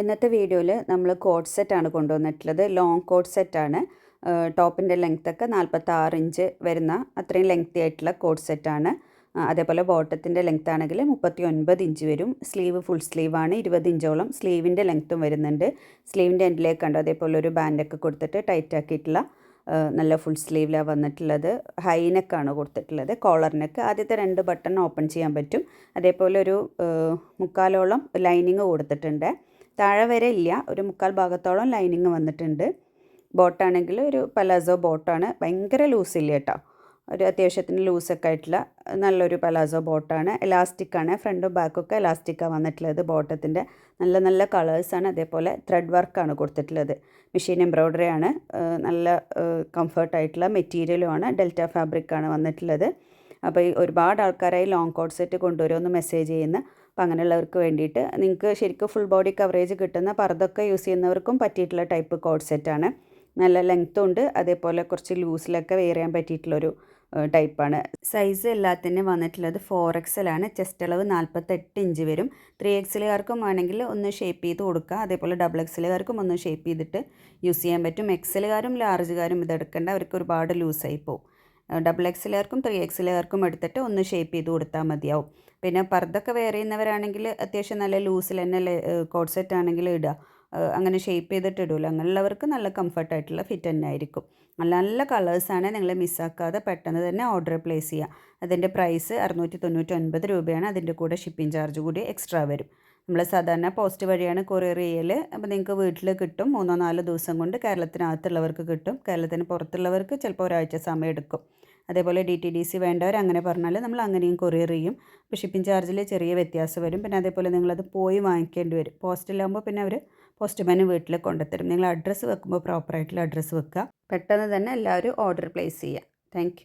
ഇന്നത്തെ വീഡിയോയിൽ നമ്മൾ കോഡ് സെറ്റാണ് കൊണ്ടുവന്നിട്ടുള്ളത്. ലോങ് കോഡ് സെറ്റാണ് ടോപ്പിന്റെ ലെങ്ത്തൊക്കെ നാൽപ്പത്താറ് ഇഞ്ച് വരുന്ന അത്രയും ലെങ്തി ആയിട്ടുള്ള കോഡ് സെറ്റാണ് അതേപോലെ ബോട്ടത്തിന്റെ ലെങ്ത് ആണെങ്കിൽ മുപ്പത്തി ഒൻപത് ഇഞ്ച് വരും. സ്ലീവ് ഫുൾ സ്ലീവാണ് ഇരുപത് ഇഞ്ചോളം സ്ലീവിന്റെ ലെങ്ത്തും വരുന്നുണ്ട്. സ്ലീവിന്റെ എൻഡിലേക്ക് കണ്ടോ അതേപോലെ ഒരു ബാൻഡൊക്കെ കൊടുത്തിട്ട് ടൈറ്റ് ആക്കിയിട്ടുള്ള നല്ല ഫുൾ സ്ലീവിലാണ് വന്നിട്ടുള്ളത്. ഹൈനെക്കാണ് കൊടുത്തിട്ടുള്ളത്. കോളറിനൊക്കെ ആദ്യത്തെ രണ്ട് ബട്ടൺ ഓപ്പൺ ചെയ്യാൻ പറ്റും. അതേപോലെ ഒരു മുക്കാലോളം ലൈനിങ് കൊടുത്തിട്ടുണ്ട്. താഴെ വരെ ഇല്ല. ഒരു മുക്കാൽ ഭാഗത്തോളം ലൈനിങ് വന്നിട്ടുണ്ട്. ബോട്ടാണെങ്കിൽ ഒരു പലാസോ ബോട്ടാണ്. ഭയങ്കര ലൂസില്ല കേട്ടോ. ഒരു അത്യാവശ്യത്തിന് ലൂസൊക്കെ ആയിട്ടുള്ള നല്ലൊരു പലാസോ ബോട്ടാണ്. എലാസ്റ്റിക്കാണ് ഫ്രണ്ടും ബാക്കൊക്കെ എലാസ്റ്റിക്കാണ് വന്നിട്ടുള്ളത് ബോട്ടത്തിന്റെ. നല്ല നല്ല കളേഴ്സാണ് അതേപോലെ ത്രെഡ് വർക്കാണ് കൊടുത്തിട്ടുള്ളത്. മെഷീൻ എംബ്രോയ്ഡറി ആണ്. നല്ല കംഫർട്ടായിട്ടുള്ള മെറ്റീരിയലുമാണ് ഡെൽറ്റ ഫാബ്രിക്കാണ് വന്നിട്ടുള്ളത്. അപ്പോൾ ഈ ഒരുപാട് ആൾക്കാരായി ലോങ് കോട്ട് സെറ്റ് കൊണ്ടുവരുമെന്ന് മെസ്സേജ് ചെയ്യുന്ന. അപ്പോൾ അങ്ങനെയുള്ളവർക്ക് വേണ്ടിയിട്ട് നിങ്ങൾക്ക് ശരിക്കും ഫുൾ ബോഡി കവറേജ് കിട്ടുന്ന പർദ്ദൊക്കെ യൂസ് ചെയ്യുന്നവർക്കും പറ്റിയിട്ടുള്ള ടൈപ്പ് കോട്ട് സെറ്റാണ് നല്ല ലെങ്ത്തും ഉണ്ട്. അതേപോലെ കുറച്ച് ലൂസിലൊക്കെ വെയർ ചെയ്യാൻ പറ്റിയിട്ടുള്ളൊരു ടൈപ്പാണ് സൈസ് എല്ലാത്തിനും വന്നിട്ടുള്ളത് ഫോർ എക്സലാണ് ചെസ്റ്റ് അളവ് നാൽപ്പത്തെട്ട് ഇഞ്ച് വരും. ത്രീ എക്സലുകാർക്കും വേണമെങ്കിൽ ഒന്ന് ഷേപ്പ് ചെയ്ത് കൊടുക്കുക. അതേപോലെ ഡബിൾ എക്സലുകാർക്കും ഒന്ന് ഷേപ്പ് ചെയ്തിട്ട് യൂസ് ചെയ്യാൻ പറ്റും. എക്സലുകാരും ലാർജുകാരും ഇതെടുക്കേണ്ട അവർക്ക് ഒരുപാട് ലൂസായി പോകും ഡബിൾ എക്സ് ലെയർക്കും ത്രീ എക്സ് ലെയർക്കും എടുത്തിട്ട് ഒന്ന് ഷേപ്പ് ചെയ്ത് കൊടുത്താൽ മതിയാവും. പിന്നെ പർദ്ദൊക്കെ വേറെ ചെയ്യുന്നവരാണെങ്കിൽ അത്യാവശ്യം നല്ല ലൂസിൽ തന്നെ കോഡ് സെറ്റ് ആണെങ്കിൽ ഇടുക അങ്ങനെ ഷേപ്പ് ചെയ്തിട്ട് ഇടൂല. അങ്ങനെയുള്ളവർക്ക് നല്ല കംഫർട്ടായിട്ടുള്ള ഫിറ്റ് തന്നെ ആയിരിക്കും. നല്ല നല്ല കളേഴ്സാണ് നിങ്ങൾ മിസ്സാക്കാതെ പെട്ടെന്ന് തന്നെ ഓർഡർ പ്ലേസ് ചെയ്യുക അതിന്റെ പ്രൈസ് അറുന്നൂറ്റി തൊണ്ണൂറ്റി ഒൻപത് രൂപയാണ് അതിന്റെ കൂടെ ഷിപ്പിംഗ് ചാർജ് കൂടി എക്സ്ട്രാ വരും. നമ്മൾ സാധാരണ പോസ്റ്റ് വഴിയാണ് കൊറിയർ ചെയ്യൽ അപ്പോൾ നിങ്ങൾക്ക് വീട്ടിൽ കിട്ടും. മൂന്നോ നാലോ ദിവസം കൊണ്ട് കേരളത്തിനകത്തുള്ളവർക്ക് കിട്ടും. കേരളത്തിന് പുറത്തുള്ളവർക്ക് ചിലപ്പോൾ ഒരാഴ്ച സമയം എടുക്കും. അതേപോലെ ഡി ടി ഡി സി വേണ്ടവർ അങ്ങനെ പറഞ്ഞാൽ നമ്മൾ അങ്ങനെയും കൊറിയർ ചെയ്യും. അപ്പോൾ ഷിപ്പിംഗ് ചാർജിൽ ചെറിയ വ്യത്യാസം വരും. പിന്നെ അതേപോലെ നിങ്ങളത് പോയി വാങ്ങിക്കേണ്ടി വരും. പോസ്റ്റിലാകുമ്പോൾ പിന്നെ അവർ പോസ്റ്റ്മാൻ വീട്ടിൽ കൊണ്ടുത്തരും. നിങ്ങൾ അഡ്രസ്സ് വെക്കുമ്പോൾ പ്രോപ്പറായിട്ടുള്ള അഡ്രസ്സ് വെക്കുക. പെട്ടെന്ന് തന്നെ എല്ലാവരും ഓർഡർ പ്ലേസ് ചെയ്യുക താങ്ക്